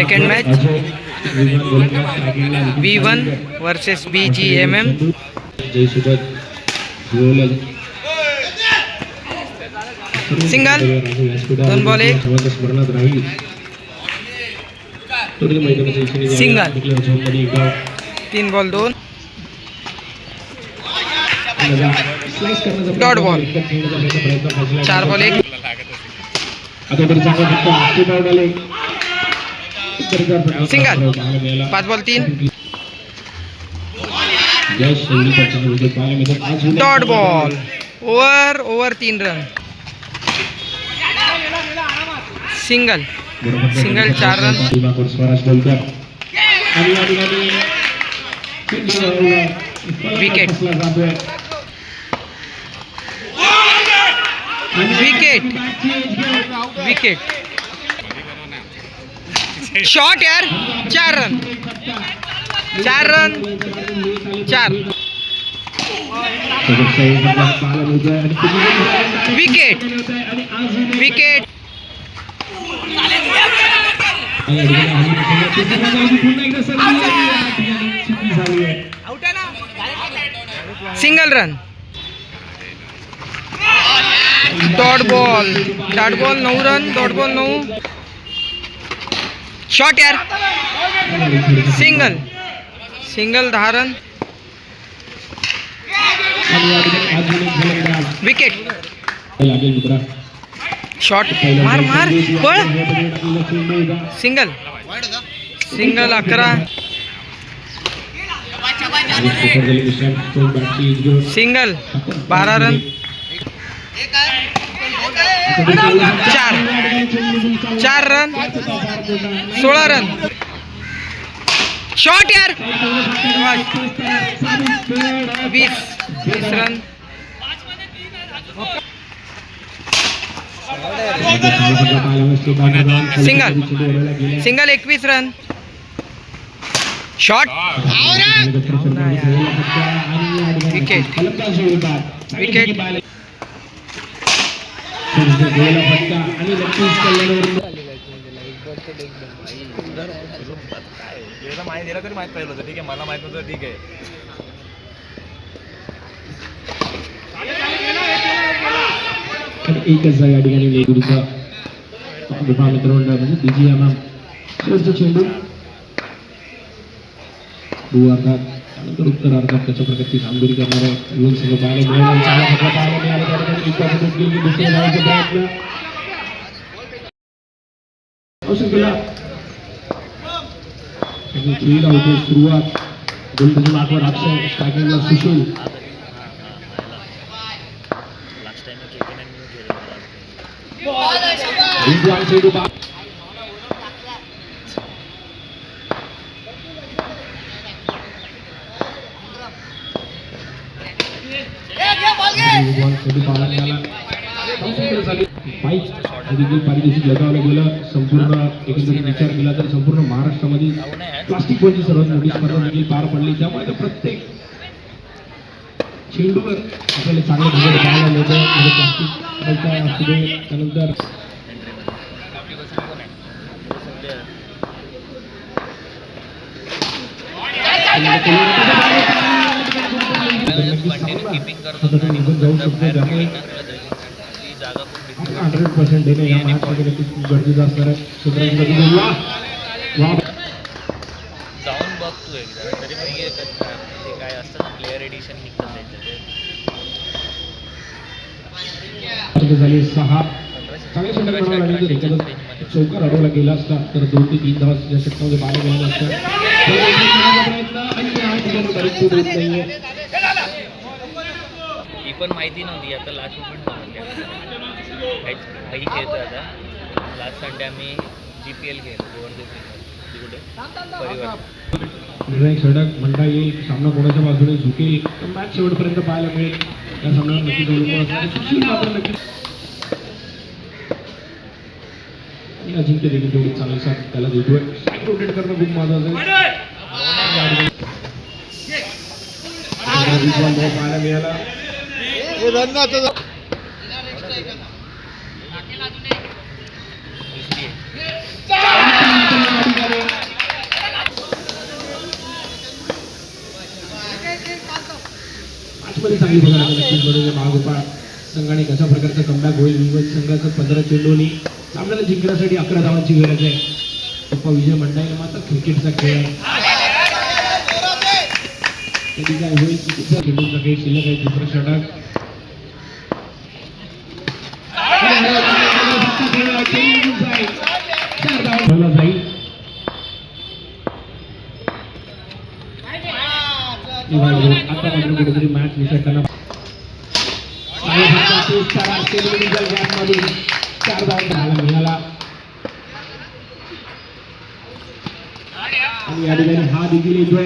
Second match V one versus B G M M single. दोन ball एक. Single. तीन ball दोन dot ball. चार बॉल एक सिंगल. पाच बॉल तीन डॉट बॉल ओवर ओव्हर तीन रन सिंगल सिंगल, चार run. Wicket. Wicket. Wicket shot यार चार रन चार रन चार wicket wicket single run dot ball dot ball नऊ रन डॉट बॉल नऊ शॉट यार। सिंगल सिंगल आज विकेट शॉट मार मार। पळ। सिंगल सिंगल अकरा. सिंगल बारा रन. चार। चार रन। सोळा रन। शॉट यार। वीस वीस रन। सिंगल. सिंगल एकवीस रन। शॉट। विकेट. विकेट. माहिती दिला तरी माहित होतं. ठीक आहे मला माहित नव्हतं ठीक आहे. एकच या ठिकाणी वेगविरुद्ध विभाग बीजी एम एम शेवटचा चेंडू भूअर्थात त्यानंतर उत्तरार्धात त्याच्या प्रकारची कामगिरी करणारे युवन संघ पाहायला मिळाला आणि चांगला फटका पाहायला मिळाला त्या ठिकाणी एका विकेट गेली, दुसऱ्या धावांचा प्रयत्न अवश्य केला आणि खेळ होते सुरुवात गोलंदाजी मागवर अक्षय स्ट्रायकिंगला सुशील लास्ट टाइम पारितोषिक लगावलं गेलं संपूर्ण एकंदरीत विचार केला तर संपूर्ण महाराष्ट्रामध्ये प्लास्टिक बॉलची सर्वात मोठी स्पर्धा देखील पार पडली त्यामुळे प्रत्येक चेंडूवर आपल्याला चांगलं क्रिकेट पाहायला मिळतं प्लास्टिक असू दे त्यानंतर जाऊ शकतो त्यामुळे हंड्रेड पर्सेंट देणे या मॅचमध्ये खूप गरजेचं असणार आहे जाऊन बघ तू एकदा तरी पण हे ते काय असतं ना प्लेअर एडिशन निघतं त्याच्यात झाली सहा लागेल जर एखादा चौकार अडवला गेला असता तर दोन ते तीन धावा या षटकामध्ये बाहेर गेला असता पण माहिती नव्हती आता लास्ट मुमेंट समजली काही खेळतो आता. लास्ट संडे आम्ही जी पी एल खेळलो गोवर्धन निर्णायक षटक म्हणता येईल. सामना कोणाच्या बाजूने झुकेल? मॅच शेवटपर्यंत पाहायला मिळेल. या सामन्यावर. सुशील मात्र नक्कीच आणि अजिंक्य देखील तेवढी चांगली साथ त्याला देतोय. साईड रोटेट करणं खूप महत्वाचं आहे. पाहायला मिळाला. हे रन्नाचं आतमध्ये बरोबर महागोपाळ संघाने कशा प्रकारचा कमबॅक होईल. मुंबई संघाचं पंधरा चेंडूनी सामन्याला जिंकण्यासाठी अकरा धावांची गरज आहे. पप्पा विजय मंडळ मात्र क्रिकेटचा खेळ आहे. कधी काय होईल चेंडूचा काही शिल्लक आहे दुसरा षटक. आता मात्र कुठेतरी मॅच निसटताना चार धावा पाहायला मिळाला आणि या ठिकाणी हा देखील येतोय